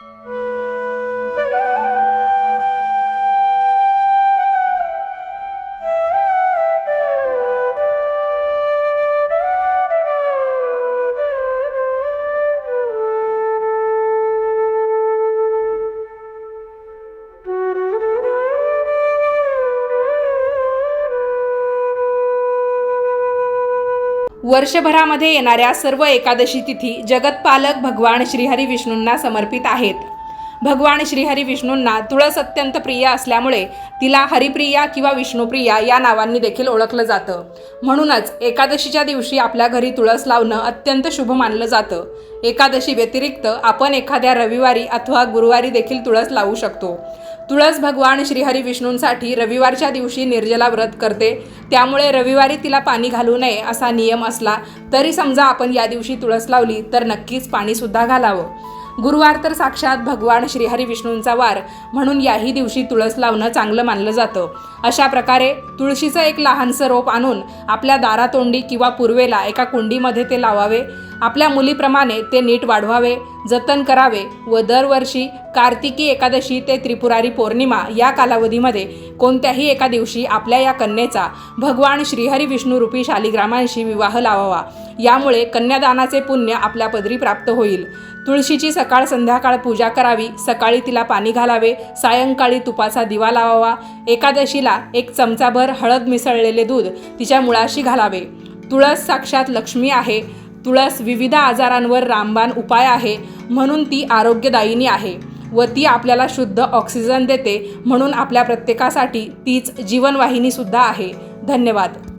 Música वर्षभरामध्ये येणाऱ्या सर्व एकादशी तिथी जगतपालक भगवान श्रीहरी विष्णूंना समर्पित आहेत. भगवान श्रीहरी विष्णूंना तुळस अत्यंत प्रिय असल्यामुळे तिला हरिप्रिया किंवा विष्णुप्रिया या नावांनी देखील ओळखलं जातं. म्हणूनच एकादशीच्या दिवशी आपल्या घरी तुळस लावणं अत्यंत शुभ मानलं जातं. एकादशी व्यतिरिक्त आपण एखाद्या रविवारी अथवा गुरुवारी देखील तुळस लावू शकतो. तुळस भगवान श्रीहरी विष्णूंसाठी रविवारच्या दिवशी निर्जला व्रत करते. त्यामुळे रविवारी तिला पाणी घालू नये असा नियम असला तरी समजा आपण या दिवशी तुळस लावली तर नक्कीच पाणीसुद्धा घालावं. गुरुवार तर साक्षात भगवान श्रीहरी विष्णूंचा वार म्हणून याही दिवशी तुळस लावणं चांगलं मानलं जातं. अशा प्रकारे तुळशीचं एक लहानसं रोप आणून आपल्या दारातोंडी किंवा पूर्वेला एका कुंडीमध्ये ते लावावे. आपल्या मुलीप्रमाणे ते नीट वाढवावे जतन करावे व दरवर्षी कार्तिकी एकादशी ते त्रिपुरारी पौर्णिमा या कालावधीमध्ये कोणत्याही एका दिवशी आपल्या या कन्येचा भगवान श्रीहरी विष्णुरूपी शालिग्रामांशी विवाह लावावा. यामुळे कन्यादानाचे पुण्य आपल्या पदरी प्राप्त होईल. तुळशीची सकाळ संध्याकाळ पूजा करावी सकाळी तिला पाणी घालावे सायंकाळी तुपाचा दिवा लावावा एकादशीला एक चमचाभर हळद मिसळलेले दूध तिच्या मुळाशी घालावे. तुळस साक्षात लक्ष्मी आहे. तुळस विविध आजारांवर रामबाण उपाय आहे म्हणून ती आरोग्यदायिनी आहे व ती आपल्याला शुद्ध ऑक्सिजन देते म्हणून आपल्या प्रत्येकासाठी तीच जीवनवाहिनीसुद्धा आहे. धन्यवाद.